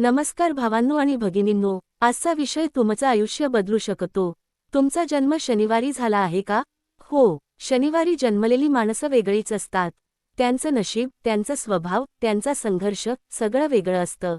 नमस्कार भावांनो आणि भगिनींनो आजचा विषय तुमचं आयुष्य बदलू शकतो. तुमचा जन्म शनिवारी झाला आहे का? हो शनिवारी जन्मलेली माणसं वेगळीच असतात. त्यांचं नशीब त्यांचा स्वभाव त्यांचा संघर्ष सगळं वेगळं असतं.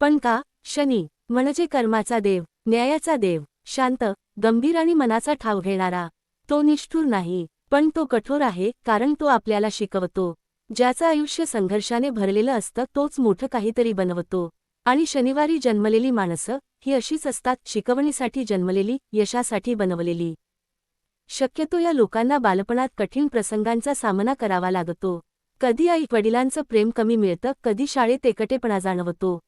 पण का? शनी म्हणजे कर्माचा देव न्यायाचा देव शांत गंभीर आणि मनाचा ठाव घेणारा. तो निष्ठुर नाही पण तो कठोर आहे कारण तो आपल्याला शिकवतो. ज्याचं आयुष्य संघर्षाने भरलेलं असतं तोच मोठं काहीतरी बनवतो. आणि शनिवारी जन्मलेली माणसं ही अशीच असतात शिकवणीसाठी जन्मलेली यशासाठी बनवलेली. शक्यतो या लोकांना बालपणात कठीण प्रसंगांचा सामना करावा लागतो. कधी आई वडिलांचं प्रेम कमी मिळतं कधी शाळेत एकटेपणा जाणवतो.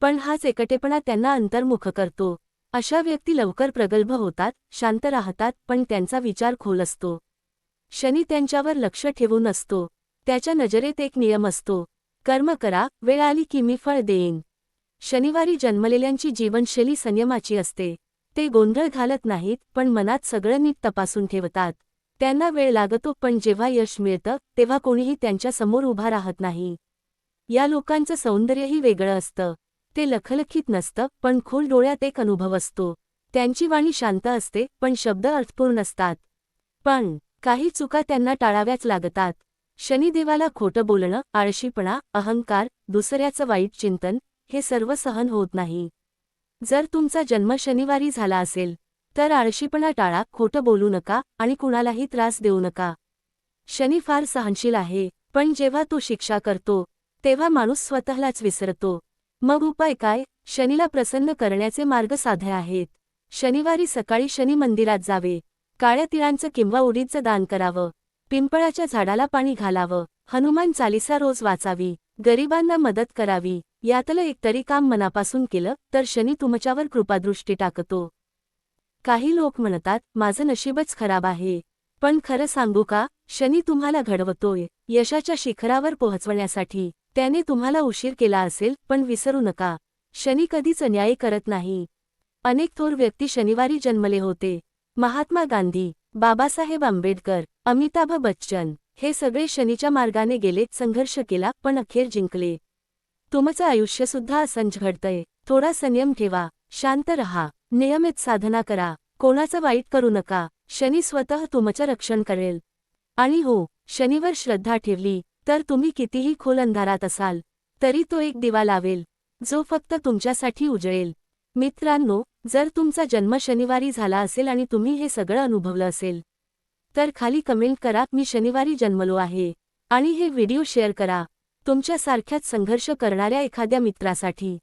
पण हाच एकटेपणा त्यांना अंतर्मुख करतो. अशा व्यक्ती लवकर प्रगल्भ होतात शांत राहतात पण त्यांचा विचार खोल असतो. शनी त्यांच्यावर लक्ष ठेवून असतो. त्याच्या नजरेत एक नियम असतो. कर्म करा वेळ आली की मी फळ देईन. शनिवारी जन्मलेल्यांची जीवनशैली संयमाची असते. ते गोंधळ घालत नाहीत पण मनात सगळं नीट तपासून ठेवतात. त्यांना वेळ लागतो पण जेव्हा यश मिळतं तेव्हा कोणीही त्यांच्यासमोर उभा राहत नाही. या लोकांचं सौंदर्यही वेगळं असतं. ते लखलखीत नसतं पण खोल डोळ्यात एक अनुभव असतो. त्यांची वाणी शांत असते पण शब्द अर्थपूर्ण असतात. पण काही चुका त्यांना टाळाव्याच लागतात. शनिदेवाला खोटं बोलणं आळशीपणा अहंकार दुसऱ्याचं वाईट चिंतन हे सर्व सहन होत नाही. जर तुमचा जन्म शनिवारी झाला असेल तर आळशीपणा टाळा खोटं बोलू नका आणि कुणालाही त्रास देऊ नका. शनी फार सहनशील आहे पण जेव्हा तो शिक्षा करतो तेव्हा माणूस स्वतःलाच विसरतो. मग उपाय काय? शनीला प्रसन्न करण्याचे मार्ग साधे आहेत. शनिवारी सकाळी शनी मंदिरात जावे. काळ्या तिळांचं किंवा उडीदचं दान करावं. पिंपळाच्या झाडाला पाणी घालावं. हनुमान चालिसा रोज वाचावी. गरिबांना मदत करावी यातलं एकतरी काम मनापासून केलं तर शनी तुमच्यावर कृपादृष्टी टाकतो. काही लोक म्हणतात माझं नशीबच खराब आहे. पण खरं सांगू का शनी तुम्हाला घडवतोय यशाच्या शिखरावर पोहोचवण्यासाठी. त्याने तुम्हाला उशीर केला असेल पण विसरू नका. शनी कधीच अन्याय करत नाही. अनेक थोर व्यक्ती शनिवारी जन्मले होते. महात्मा गांधी बाबासाहेब आंबेडकर अमिताभ बच्चन हे सगळे शनीच्या मार्गाने गेले संघर्ष केला पण अखेर जिंकले. तुमचं आयुष्यसुद्धा असंच घडतंय. थोडा संयम ठेवा. शांत रहा. नियमित साधना करा. कोणाचं वाईट करू नका. शनी स्वतः तुमचं रक्षण करेल. आणि हो शनीवर श्रद्धा ठेवली तर तुम्ही कितीही खोल अंधारात असाल तरी तो एक दिवा लावेल जो फक्त तुमच्यासाठी उजळेल. मित्रांनो जर तुमचा जन्म शनिवारी झाला असेल आणि तुम्ही हे सगळं अनुभवलं असेल तर खाली कमेंट करा मी शनिवारी जन्मलो आहे. आणि हे व्हिडिओ शेअर करा. तुमच्यासारख्याच संघर्ष करणाऱ्या एखाद्या मित्रासाठी.